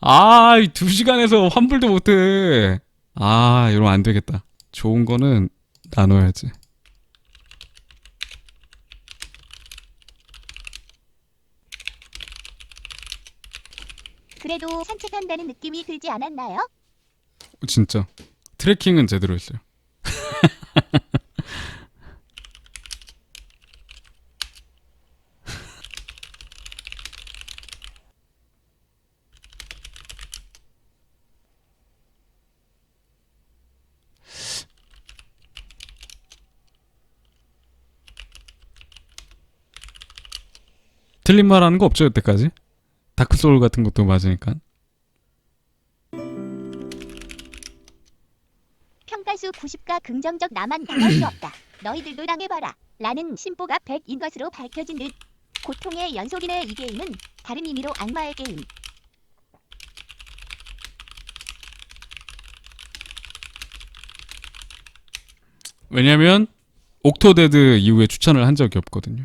아, 이두 시간에서 환불도 못해. 아, 이러면 안 되겠다. 좋은 거는 나눠야지. 그래도 산책한다는 느낌이 들지 않았나요? 진짜. 트래킹은 제대로 했어요. 틀린 말 하는 거 없죠, 여태까지? 다크소울 같은 것도 맞으니까. 평가수 90가 긍정적 나만 당할 수 없다. 너희들도 당해봐라. 라는 심보가 100인 것으로 밝혀진 듯 고통의 연속이네 이 게임은 다른 의미로 악마의 게임. 왜냐면 옥토데드 이후에 추천을 한 적이 없거든요.